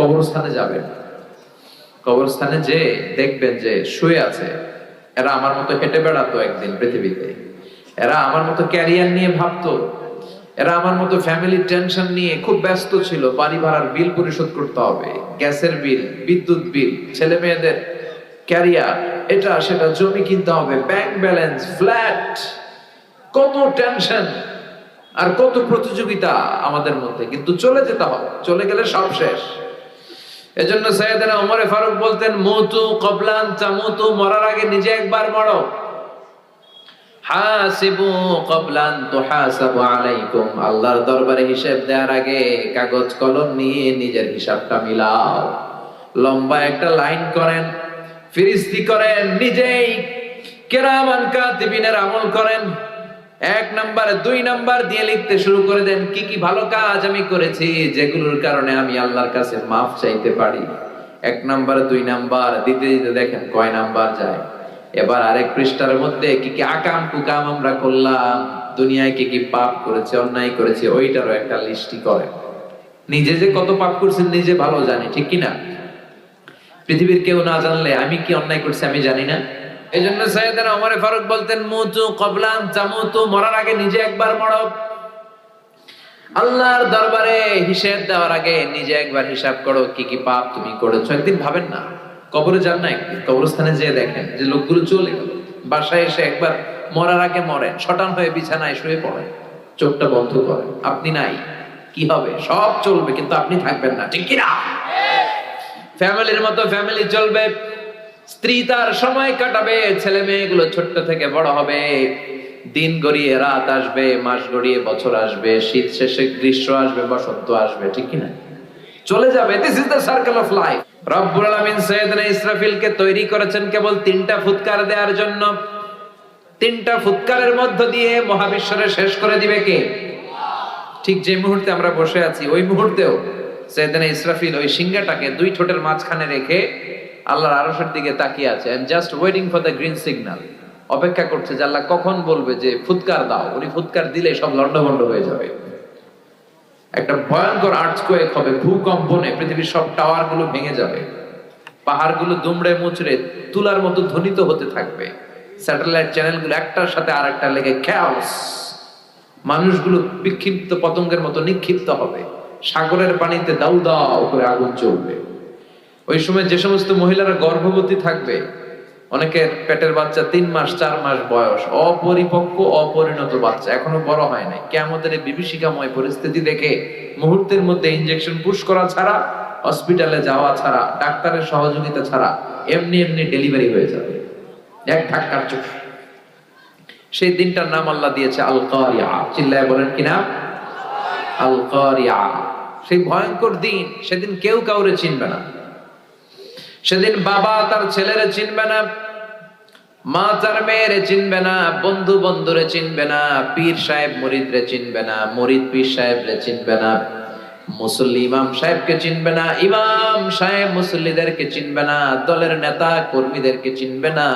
কবরস্থানে যাবেন কবরস্থানে যে দেখবেন যে শুয়ে আছে, এরা আমার মতো হেঁটে বেড়াতো একদিন পৃথিবীতে। এরা আমার মতো ক্যারিয়ার নিয়ে ভাবতো। এরা আমার মতো ফ্যামিলি টেনশন নিয়ে খুব ব্যস্ত ছিল। বাড়ি ভাড়ার বিল পরিশোধ করতে হবে, গ্যাসের বিল বিদ্যুৎ বিল ছেলে মেয়েদের ক্যারিয়ার এটা সেটা জমি কিনতে হবে ব্যাংক ব্যালেন্স ফ্ল্যাট কত টেনশন আর কত প্রতিযোগিতা আমাদের মধ্যে। কিন্তু চলে যেতে হবে, চলে গেলে সব শেষ। এজন্য সৈয়দনা ওমরে ফারুক বলতেন, মুতু কবলান তামুতু মরার আগে নিজে একবার মরো। হাসিবু কবলান তুহাসাবু আলাইকুম। আল্লাহর দরবারে হিসাব দেওয়ার আগে কাগজ কলম নিয়ে নিজের হিসাবটা মিলাও। লম্বা একটা লাইন করেন, ফিরিস্তি করেন, নিজেই কেরামান কাতিবিনের আমল করেন। এক নাম্বার, দুই নাম্বার দিয়ে লিখতে শুরু করে দেন, কি কি ভালো কাজ আমি করেছি, যেগুলোর কারণে আমি আল্লাহর কাছে মাফ চাইতে পারি? এক নাম্বার, দুই নাম্বার, দিতে দিতে দেখেন কয় নাম্বার যায়। এবার আরেক পৃষ্ঠার মধ্যে, কি কি আকাম কুকাম আমরা করলাম, দুনিয়ায় কি কি পাপ করেছে, অন্যায় করেছে, ওইটারও একটা লিস্টি করে নিজে যে কত পাপ করছেন, নিজে ভালো জানি, ঠিক কি না পৃথিবীর কেউ না জানলে আমি কি অন্যায় করছি, আমি জানি না। এই জন্য সৈয়দনা ওমরে ফারুক বলতেন মুতু কবলান চামুতু মরার আগে নিজে একবার মরো। আল্লাহর দরবারে হিসেব দেওয়ার আগে নিজে একবার হিসাব করো কি কি পাপ তুমি করেছ? একদিন ভাবেন না কবরে যান না একদিন কবরস্থানে যেয়ে দেখেন যে লোকগুলো চলে গেল। বাসায় এসে একবার মরার আগে মরেন শটান হয়ে বিছানায় শুয়ে পড়েন চোখটা বন্ধ করেন আপনি নাই কি হবে? সব চলবে কিন্তু আপনি থাকবেন না ঠিক কিনা? ফ্যামিলির মতো ফ্যামিলি চলবে। স্ত্রী তার সময় কাটাবে, ছেলে মেয়েগুলো ছোট্ট থেকে বড় হবে। দিন গড়িয়ে রাত আসবে, মাস গড়িয়ে বছর আসবে, শীত শেষে গ্রীষ্ম আসবে, বসন্ত আসবে, ঠিক কি না চলে যাবে। This is the circle of life রব্বুল আলামিন সাইয়েদনা ইসরাফিলকে তৈরি করেছেন কেবল তিনটা ফুৎকার দেওয়ার জন্য। তিনটা ফুৎকারের মধ্য দিয়ে মহাবিশ্বরে শেষ করে দিবে কে? ঠিক যে মুহূর্তে আমরা বসে আছি, ওই মুহূর্তেও সৈয়দনা ইসরাফিল ওই সিংহাটাকে দুই ঠোঁটের মাঝখানে রেখে আল্লাহর আরশের দিকে তাকিয়ে আছে. And just waiting for the green signal অপেক্ষা করছে যে আল্লাহ কখন বলবে যে ফুৎকার দাও। উনি ফুৎকার দিলে সব লন্ডভন্ড হয়ে যাবে। একটা ভয়ঙ্কর আর্থকোয়েক হবে, ভূকম্পনে পৃথিবীর সব টাওয়ারগুলো ভেঙে যাবে। পাহাড়গুলো দুমড়ে মুচড়ে তুলার মতো ধ্বনিত হতে থাকবে। স্যাটেলাইট চ্যানেলগুলো একটার সাথে আরেকটা লেগে খ্যাওস মানুষগুলো বিক্ষিপ্ত পতঙ্গের মতো নিক্ষিপ্ত হবে। সাগরের পানিতে দাউ দাউ করে আগুন চলবে। ওই সময় যে সমস্ত মহিলারা গর্ভবতী থাকবে, অনেকের পেটের বাচ্চা তিন মাস, চার মাস বয়স, অপরিপক্ক, অপরিণত বাচ্চা, এখনও বড় হয় নাই। কেমতের এই বিভীষিকাময় পরিস্থিতি দেখে মুহূর্তের মধ্যে ইনজেকশন পুশ করা ছাড়া হসপিটালে যাওয়া ছাড়া, ডাক্তারের সহযোগিতা ছাড়া এমনি এমনি ডেলিভারি হয়ে যাবে। এক ধাক্কার চোখ। সেই দিনটার নাম আল্লাহ দিয়েছে আল কারিয়া চিল্লায় বলেন কিনা আল কারিয়া সেই ভয়ঙ্কর দিন, সেদিন কেউ কাউরে চিনবে না। সেদিন বাবা তার ছেলেরে চিনবে না, মা তার মেয়েরে চিনবে না, বন্ধু বন্ধুরে চিনবে না, পীর সাহেব মরিদরে চিনবে না, মরিদ পীর সাহেবরে চিনবে না, মুসল্লি ইমাম সাহেবকে চিনবে না, ইমাম সাহেব মুসল্লিদেরকে চিনবে না, দলের নেতা কর্মীদেরকে চিনবে না,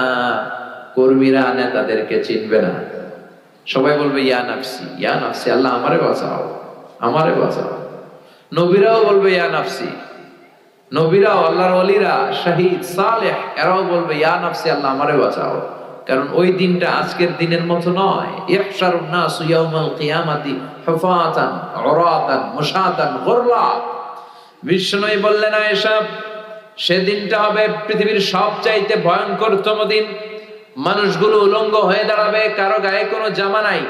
কর্মীরা নেতাদেরকে চিনবে না। সবাই বলবে, ইয়া নাফসি ইয়া নাফসি, আল্লাহ আমারে বাঁচাও আমারে বাঁচাও। নবীরাও বলবে, ইয়া নাফসি। নবীরাও আল্লাহর ওলিরা, শহীদ, সালেহ, এরাও বলবে, ইয়া নাফসি আল্লাহ, আমারে বাঁচাও। কারণ ওই দিনটা আজকের দিনের মতো নয়। ইয়াউমাল কিয়ামাতি হুফাতান, উরাতান, মুশাতান, গুরলা। বিষ্ণুই বললেন, আয়েশা সেদিনটা হবে পৃথিবীর সবচাইতে ভয়ঙ্করতম দিন। মানুষগুলো উলঙ্গ হয়ে দাঁড়াবে, কারও গায়ে কোনো জামা নাই।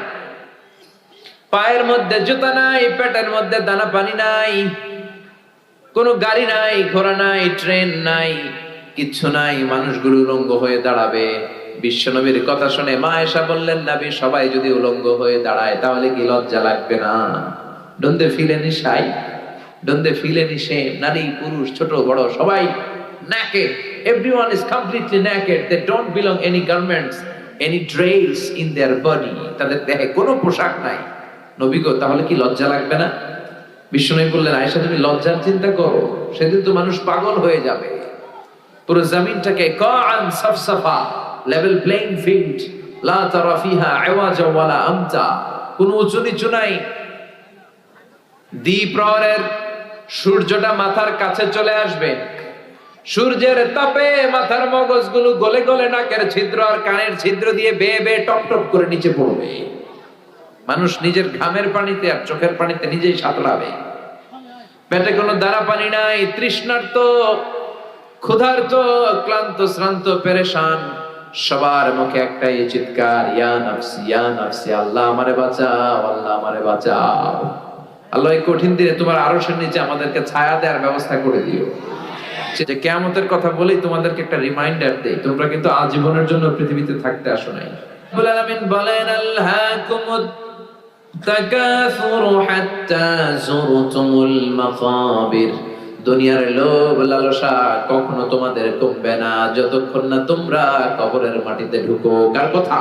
পায়ের মধ্যে জুতা নাই, পেটের মধ্যে দানা পানি নাই। কোনো গাড়ি নাই, ঘোড়া নাই, ট্রেন নাই, কিচ্ছু নাই, মানুষগুলো উলঙ্গ হয়ে দাঁড়াবে। বিশ্বনবীর কথা শুনে মা এসা বললেন, নাবি, সবাই যদি উলঙ্গ হয়ে দাঁড়ায়, তাহলে কি লজ্জা লাগবে না? Don't they feel any shy don't they feel any shame নারী, পুরুষ, ছোট, বড়, সবাই naked, everyone is completely naked, they don't belong any garments, any drapes in their body, তাদের দেহে কোনো পোশাক নাই। নবী গো, তাহলে কি লজ্জা লাগবে না? বিষ্ণু বললেন, আয়েশা, তুমি লজ্জার চিন্তা করো, সেদিন তো মানুষ পাগল হয়ে যাবে। পুরো জমিনটাকে কান সাফসাফা লেভেল প্লেইং ফিল্ড লা তারা ফিহা আওয়াজা ওয়ালা আমতা, কোনো উঁচু নিচু নাই। দ্বীপ প্রহরের সূর্যটা মাথার কাছে চলে আসবে। সূর্যের তাপে মাথার মগজগুলো গলে গলে নাকের ছিদ্র আর কানের ছিদ্র দিয়ে বেয়ে বেয়ে টপ টপ করে নিচে পড়বে। মানুষ নিজের ঘামের পানিতে আর চোখের পানিতে নিজেই সাঁতরাবে। পেটে কোনো দ্বারা পানি নাই, তৃষ্ণার্ত, ক্ষুধার্ত, ক্লান্ত, শ্রান্ত, পেরেশান। সবার মুখে একটাই চিৎকার আল্লাহ আমারে বাঁচাও, আল্লাহ আমারে বাঁচাও। আল্লাহ এই কঠিন দিনে তোমার আরশের নিচে আমাদেরকে ছায়া দেওয়ার ব্যবস্থা করে দিও। যে কেয়ামতের কথা বলেই তোমাদেরকে একটা রিমাইন্ডার দেই, তোমরা কিন্তু আজীবনের জন্য পৃথিবীতে থাকতে আসো নাই। বলেন আল্লাহকুমুত তাকাসুরু হাত্তা যুরতুমুল মাকাবির। দুনিয়ার লোভ লালসা কখনো তোমাদের কমবে না। যতক্ষণ না তোমরা কবরের মাটিতে ঢুকো। কার কথা?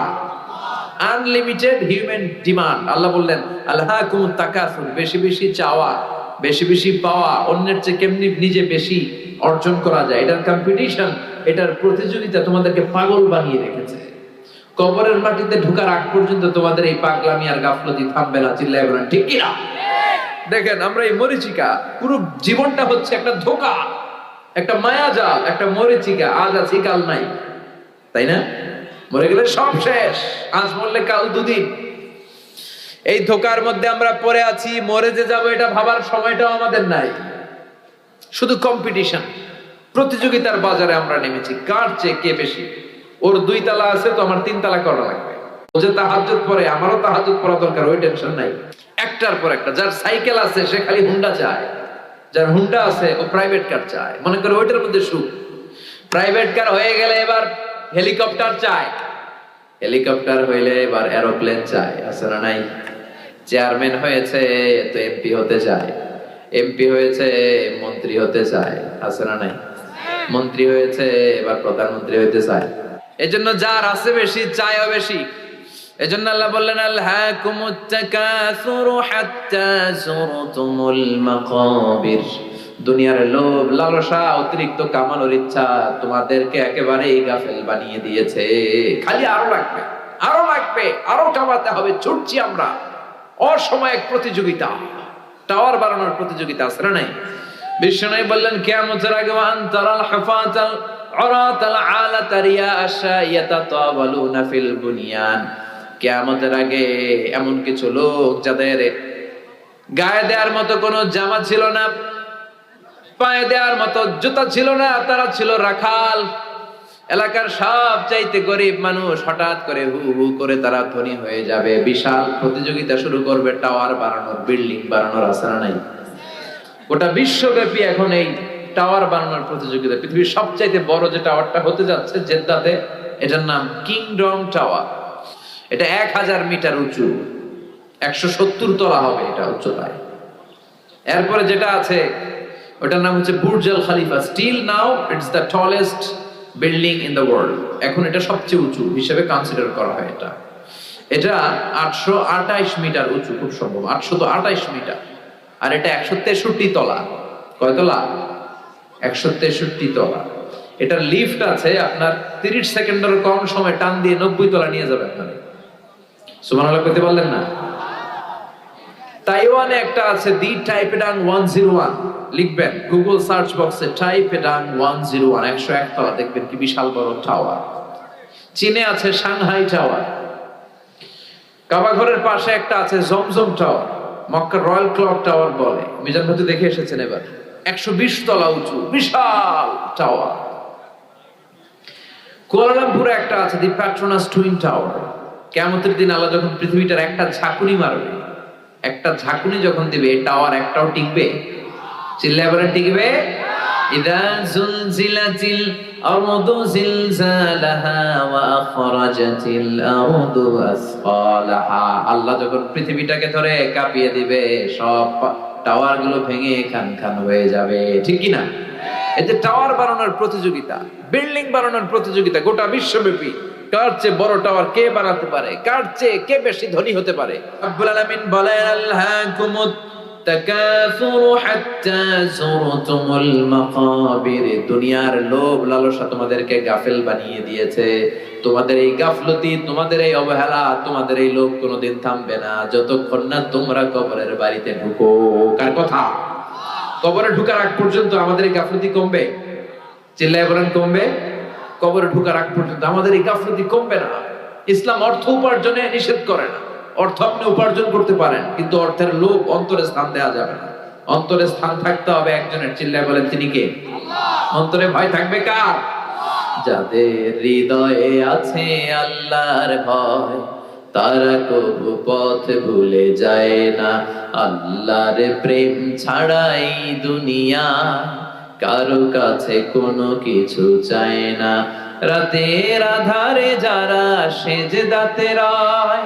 আনলিমিটেড হিউম্যান ডিমান্ড আল্লাহ বললেন আল্লাহ কুমুত তাকাসুর বেশি বেশি চাওয়া, বেশি বেশি পাওয়া, অন্যের চেয়ে কেমনি নিজে বেশি অর্জন করা যায়? এটার কম্পিটিশন এটার প্রতিযোগিতা তোমাদেরকে পাগল বানিয়ে রেখেছে। কবরের মাটিতে ঢুকার আগ পর্যন্ত তোমাদের এই পাগলামি আর গাফলতি থামবে না, চিল্লায় বলেন, ঠিক কিনা দেখেন, আমরা এই মরিচিকা, পুরো জীবনটা হচ্ছে একটা ধোকা, একটা মায়া মায়াজাল একটা মরিচিকা, আজ আছি, কাল নাই। তাই না? মরে গেলে সব শেষ, আজ মরলে কাল দুদিন। এই ধোকার মধ্যে আমরা পড়ে আছি, মরে যে যাব, এটা ভাবার সময়টাও আমাদের নাই। শুধু কম্পিটিশন প্রতিযোগিতার বাজারে আমরা নেমেছি, কার চেয়ে কে বেশি? ওর দুই তালা আছে, তো আমার তিন তালা করা লাগবে। ও যে তাহাজুদ পরে, আমারও তাহাজুদ পড়া দরকার, ওই টেনশন নাই। একটার পর একটা, যার সাইকেল আছে, সে খালি হুন্ডা চায়। যার হুন্ডা আছে, ও প্রাইভেট কার চায়। মনে করে ওইটার মধ্যে সুখ। প্রাইভেট কার হয়ে গেলে এবার হেলিকপ্টার চায়। হেলিকপ্টার হইলে এবার এরোপ্লেন চায়, আছে না নাই? চেয়ারম্যান হয়েছে, তো এমপি হতে চায়। এমপি হয়েছে, মন্ত্রী হতে চায়, আছে না নাই? মন্ত্রী হয়েছে, এবার প্রধানমন্ত্রী হইতে চায়। এজন্য যার আছে বেশি, চায়ও বেশি। এজন্য আল্লাহ বললেন আল্লাহকুমুত তাকাসুরু হাত্তা যুরতুমুল মাকাবির। দুনিয়ার লোভ, লালসা, অতিরিক্ত কামানোর ইচ্ছা তোমাদেরকে একেবারেই গাফেল বানিয়ে দিয়েছে। খালি আরও লাগবে আরও লাগবে, আরও কামাতে হবে, ছুটছি আমরা। অসময়ে প্রতিযোগিতা, টাওয়ার বানানোর প্রতিযোগিতা আছে না নাই? বিষ্ণু বললেন, কিয়ামতের আগে ওয়ান হাফাতাল ফিল বুনিয়ান। কিয়ামতের আগে এমন কিছু লোক যাদের গায়ে দেওয়ার মতো কোনো জামা ছিল না, পায়ে দেওয়ার মতো জুতা ছিল না, তারা ছিল রাখাল। এলাকার সব চাইতে গরিব মানুষ হঠাৎ করে হু হু করে তারা ধনী হয়ে যাবে। বিশাল প্রতিযোগিতা শুরু করবে, টাওয়ার বানানোর বিল্ডিং বানানোর আসানা নাই। গোটা বিশ্বব্যাপী এখন এই টাওয়ার বানানোর প্রতিযোগিতা। পৃথিবীর সবচাইতে বড় যে টাওয়ারটা হতে যাচ্ছে জেদ্দাতে, এটার নাম কিংডম টাওয়ার। এটা এক হাজার মিটার উঁচু। একশো সত্তর তলা হবে এটা উচ্চতায়। এরপরে যেটা আছে, ওটার নাম হচ্ছে Burj al Khalifa. Still now it's the tallest building in the world এখন এটা সবচেয়ে উঁচু হিসেবে কনসিডার করা হয় এটা। এটা আটশো আটাইশ মিটার উঁচু, খুব সম্ভব। আটশো তো আটাইশ মিটার। আর এটা একশো তেষট্টি তলা। কয় তলা? একশো তেষট্টি তলা। এটার লিফট আছে আপনার তিরিশ সেকেন্ডের কম সময় টান দিয়ে নব্বই তলা নিয়ে যাবে আপনার সুমান আল্লাহ করতে পারলেন না? তাইওয়ানে একটা আছে, দি ওয়ান জিরো ওয়ান। লিখবেন গুগল সার্চ বক্সে ওয়ান জিরো ওয়ান, একশো দেখবেন কি বিশাল বড় টাওয়ার। চীনে আছে সাংহাই টাওয়ার। কাবাঘরের পাশে একটা আছে জমজম টাওয়ার, মক্কার রয়্যাল ক্লক টাওয়ার বলে। মিজান ভাতে দেখে এসেছেন এবার। একশো বিশ তলা উঁচু, বিশাল টাওয়ার কুয়ালালামপুরে একটা আছে দি প্যাট্রোনাস টুইন টাওয়ার কেমতের দিন আল্লাহ যখন পৃথিবীটার একটা ঝাঁকুনি মারবে, একটা ঝাঁকুনি যখন দিবে টাওয়ার একটাও টিকবে? চিল্লায় বলে টিকবে? আল্লাহ যখন পৃথিবীটাকে ধরে কাঁপিয়ে দিবে, সব টাওয়ারগুলো ভেঙে খান খান হয়ে যাবে, ঠিক কি না এতে টাওয়ার বানানোর প্রতিযোগিতা, বিল্ডিং বানানোর প্রতিযোগিতা গোটা বিশ্বব্যাপী, কার চেয়ে বড় টাওয়ার কে বানাতে পারে, কার চেয়ে কে বেশি ধনী হতে পারে? রব্বুল আলামিন বলেন যুরতুমুল মাকাবির দুনিয়ার লোভ লালসা তোমাদেরকে গাফেল বানিয়ে দিয়েছে। তোমাদের এই গাফলতি, তোমাদের এই অবহেলা, তোমাদের এই লোভ কোনোদিন থামবে না। যতক্ষণ না তোমরা কবরের বাড়িতে ঢুকো। কার কথা? কবরে ঢুকার আগ পর্যন্ত আমাদের এই গাফলতি কমবে? চিল্লায় বলেন কমবে। কবরে ঢুকার আগ পর্যন্ত আমাদের এই গাফলতি কমবে না। ইসলাম অর্থ উপার্জনে নিষেধ করে না। অর্থ আপনি উপার্জন করতে পারেন, কিন্তু অর্থের লোভ অন্তরে স্থান দেওয়া যাবে না। অন্তরে স্থান থাকতে হবে একজনের, চিল্লায় বলেন, তিনি কে? অন্তরে ভয় থাকবে কার? যাদের হৃদয়ে আছে আল্লাহর ভয়, তারা কবু পথ ভুলে যায় না। আল্লাহর প্রেম ছাড়াই দুনিয়া, কারও কাছে কোনো কিছু চায় না। রাতের আধারে যারা সেজে দাতে রয়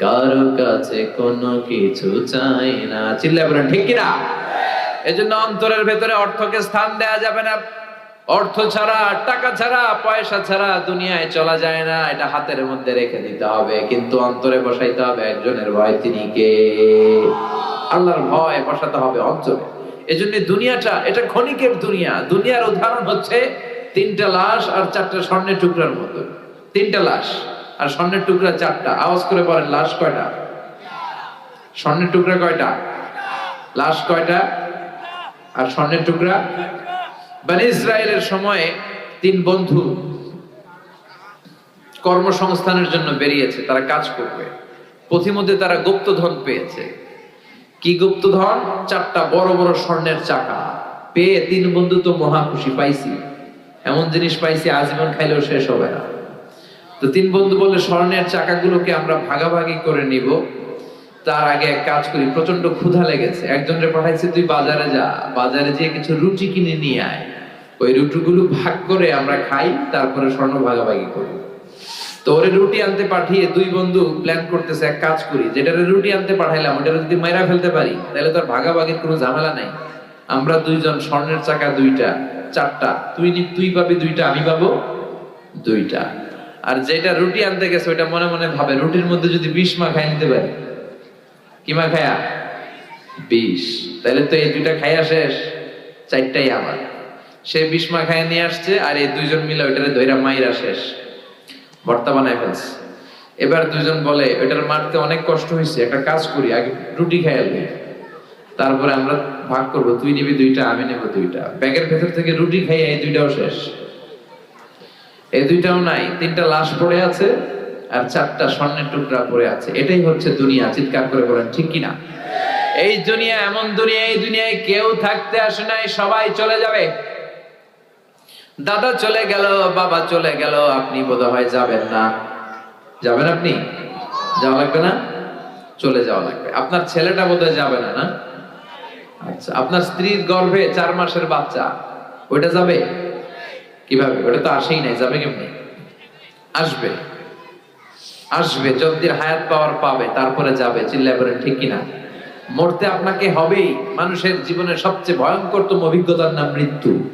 কারও কাছে কোনো কিছু চাই না। চিল্লা বলেন, ঠিক কিনা? এজন্য অন্তরের ভেতরে অর্থকে স্থান দেয়া যাবে না। অর্থ ছাড়া, টাকা ছাড়া, পয়সা ছাড়া দুনিয়ায় চলা যায় না। এটা হাতের মধ্যে রেখে দিতে হবে। কিন্তু অন্তরে বসাইতে হবে একজনের ভয়, তিনি কে? আল্লাহর ভয় বসাতে হবে অন্তরে। এজন্য দুনিয়াটা, এটা ক্ষণিকের দুনিয়া। দুনিয়ার উদাহরণ হচ্ছে তিনটা লাশ আর চারটা স্বর্ণের টুকরার মতো। তিনটা লাশ। আর স্বর্ণের টুকরা চারটা। আওয়াজ করে বলেন, লাশ কয়টা? স্বর্ণের টুকরা কয়টা? লাশ কয়টা? আর স্বর্ণের টুকরা? মানে ইসরায়েলের সময়ে তিন বন্ধু কর্মসংস্থানের জন্য বেরিয়েছে, তারা কাজ করবে। পথিমধ্যে তারা গুপ্তধন পেয়েছে। কি গুপ্তধন? চারটা বড় বড় স্বর্ণের চাকা। পেয়ে তিন বন্ধু তো মহা খুশি, পাইছি। এমন জিনিস পাইছি, আজীবন খাইলেও শেষ হবে না। তো তিন বন্ধু বলে স্বর্ণের চাকাগুলোকে আমরা ভাগাভাগি করে নিব। তার আগে এক কাজ করি প্রচণ্ড ক্ষুধা লেগেছে। একজনরে পাঠাইছে, তুই বাজারে যা, বাজারে যেয়ে কিছু রুটি কিনে নিয়ে আয়। ওই রুটিগুলো ভাগ করে আমরা খাই, তারপরে স্বর্ণ ভাগাভাগি করি। তো ওরে রুটি আনতে পাঠিয়ে দুই বন্ধু প্ল্যান করতেছে এক কাজ করি। যেটারে রুটি আনতে পাঠাইলাম ওটা যদি মাইরা ফেলতে পারি, তাহলে তো আর ভাগাভাগির কোনো ঝামেলা নাই। আমরা দুইজন, স্বর্ণের চাকা দুইটা, চারটা, তুই তুই পাবি দুইটা, আমি পাবো দুইটা। আর যেটা রুটি আনতে গেছে, ওইটা মনে মনে ভাবে, রুটির মধ্যে যদি বিষ মা খাই নিতে পারি। কি মা খায়া বিষ। তাহলে তো এই দুইটা খাইয়া শেষ, চারটাই আমার সে বিষ মা খাইয়া নিয়ে আসছে আর এই দুইজন মিলে ওইটারে ধৈরা মাইরা শেষ। ভর্তা বানায় ফেলছে। এবার দুজন বলে, ওইটার মারতে অনেক কষ্ট হয়েছে একটা কাজ করি, আগে রুটি খাইয়া লই। তারপরে আমরা ভাগ করব, তুই নিবি দুইটা, আমি নেব দুইটা। ব্যাগের ভেতর থেকে রুটি খাইয়া এই দুইটাও শেষ। এই দুইটাও নাই, তিনটা লাশ পড়ে আছে আর চারটা স্বর্ণের টুকরা পড়ে আছে। এটাই হচ্ছে দুনিয়া, চিৎকার করে বলেন, ঠিক কিনা এই দুনিয়া এমন দুনিয়া, এই দুনিয়ায় কেউ থাকতে আসে নাই, সবাই চলে যাবে। দাদা চলে গেল, বাবা চলে গেল, আপনি বোধহয় যাবেন না। যাবেন আপনি? যাওয়া লাগবে না? চলে যাওয়া লাগবে। আপনার ছেলেটা বোধহয় যাবে না না? আচ্ছা আপনার স্ত্রীর গর্ভে চার মাসের বাচ্চা, ওইটা যাবে? কীভাবে? ওটা তো আসেই নাই, যাবে কেমনি? আসবে। আসবে যতদিন হায়াত পাওয়ার পাবে, তারপরে যাবে, চিল্লায় বলেন, ঠিক কিনা? মরতে আপনাকে হবেই, মানুষের জীবনের সবচেয়ে ভয়ঙ্করতম অভিজ্ঞতার নাম মৃত্যু।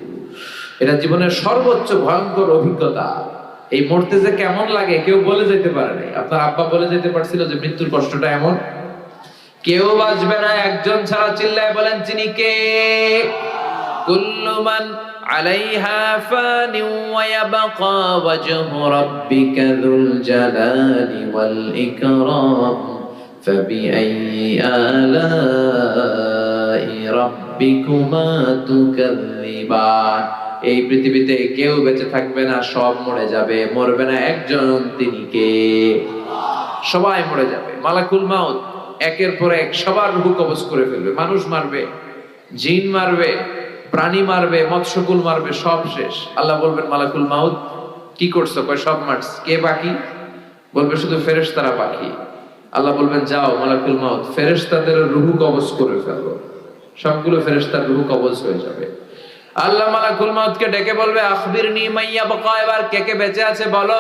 এটা জীবনের সর্বোচ্চ ভয়ঙ্কর অভিজ্ঞতা। এই মরতে যে কেমন লাগে, কেউ বলে যেতে পারে নাই। আপনার আব্বা বলে যেতে পারছিল যে মৃত্যুর কষ্টটা এমন। কেউ বাঁচবে না, একজন ছাড়া চিল্লায় বলেন তিনি কে? কুল্লু মান আলাইহা ফানি ওয়া ইয়াবকা ওয়াজহু রাব্বিকা যুল জালালি ওয়াল ইকরাম فبأي آلاء ربكما تكذبان এই পৃথিবীতে কেউ বেঁচে থাকবে না সব মরে যাবে মরবে না একজন তিনি কে সবাই মরে যাবে মালাকুল মাউত একের পর এক সবার রূহ কবজ করে ফেলবে মানুষ মারবে জিন মারবে প্রাণী মারবে, মৎস্যকুল মারবে, সব শেষ। আল্লাহ বলবেন, মালাকুল মাউত, কি করছ? কয়, সব মারছ। কে বাকি? বলবে, শুধু ফেরেশতারা বাকি। আল্লাহ বলবেন, যাও, মালাকুল মাউত, ফেরেশতাদের রুহু কবজ করে ফেলো। সবগুলো ফেরেশতার রুহু কবজ হয়ে যাবে। আল্লাহ মালাকুল মাউতকে ডেকে বলবে, আখবিরনি মাইয়া বাকা এবার কে কে বেঁচে আছে বলো।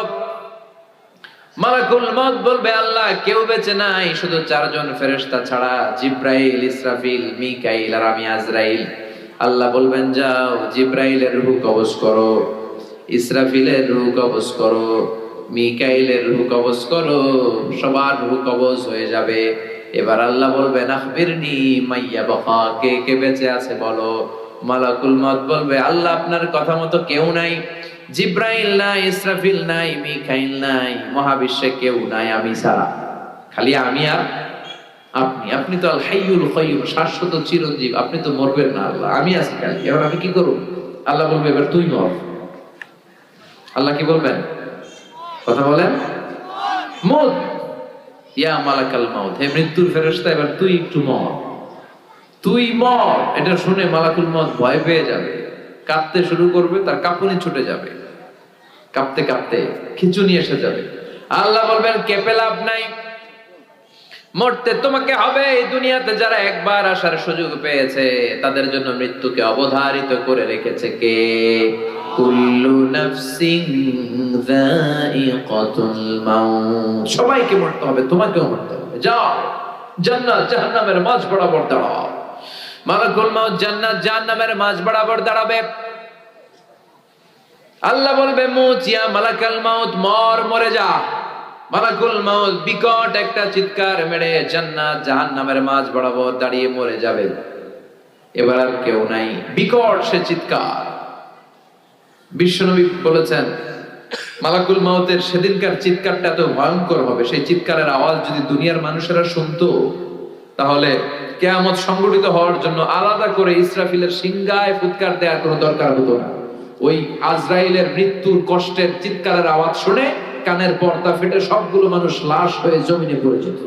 মালাকুল মত বলবে, আল্লাহ, কেউ বেঁচে নাই, শুধু চারজন ফেরেশতা ছাড়া, জিব্রাইল, ইসরাফিল, মিকাইল আর আমি আজরাইল। আল্লাহ বলবেন, যাও, জিব্রাইলের রূহ কবজ করো, ইসরাফিলের রূহ কবজ করো, মিকাইলের রূহ কবজ করো, সবার রূহ কবজ হয়ে যাবে। এবার আল্লাহ বলবেন, আখবিরনি মাইয়া বাবা কে কে বেঁচে আছে বলো? মালাকুল মত বলবে, আল্লাহ আপনার কথা মতো কেউ নাই, জিব্রাইল নাই, ইসরাফিল নাই, মিকাইল নাই, মহাবিশ্বে কেউ নাই, আমি ছাড়া। খালি আমি আর আপনি আপনি তো আল হাইয়ুল কাইয়ুম শাশ্বত চিরঞ্জীব, আপনি তো মরবেন না আল্লাহ, আমি আছি খালি এবার আমি কি করব? আল্লাহ বলবে, এবার তুই মর। আল্লাহ কি বলবেন? কথা বলেন? মত ইয়া মালাকাল মাউত, হে মৃত্যুর ফেরেশতা, এবার তুই একটু মর। তুই মর, এটা শুনে মালাকুল মত ভয় পেয়ে যাবে। কাঁদতে শুরু করবে, তার কাঁপুনি ছুটে যাবে। কাঁপতে কাঁপতে খিচুনি এসে যাবে। আল্লাহ বলবেন, কেঁপে লাভ নাই। মরতে তোমাকে হবে এই দুনিয়াতে যারা একবার আসার সুযোগ পেয়েছে। তাদের জন্য মৃত্যুকে অবধারিত করে রেখেছে কে? কুল্লু নাফসিন যায়িকাতুল মাউত। সবাইকে মরতে হবে, তোমাকেও মরতে হবে। যাও, জান্নাত জাহান্নামের মাঝ বরাবর দাঁড়াও। মালাকুল মাউত জান্নাত জাহান্নামের মাঝ বরাবর দাঁড়াবে। আল্লাহ বলবে মুচিয়া মালাকাল মাউত, মর, মরে যা। মালাকুল মাউত, বিকট একটা চিৎকার মেরে জান্নাত, জাহান্নামের মাঝ বরাবর দাঁড়িয়ে মরে যাবে। এবার আর কেউ নাই। বিকট সে চিৎকার। বিশ্বনবী বলেছেন, মালাকুল মাউতের সেদিনকার চিৎকারটা এত ভয়ঙ্কর হবে। সেই চিৎকারের আওয়াজ যদি দুনিয়ার মানুষেরা শুনতো, তাহলে কেয়ামত সংগঠিত হওয়ার জন্য আলাদা করে ইসরাফিলের সিংগায় ফুৎকার দেওয়ার কোনো দরকার হতো না। ওই আজরাইলের মৃত্যুর কষ্টের চিৎকারের আওয়াজ শুনে কানের পর্দা ফেটে সবগুলো মানুষ লাশ হয়ে জমিনে পড়ে যেত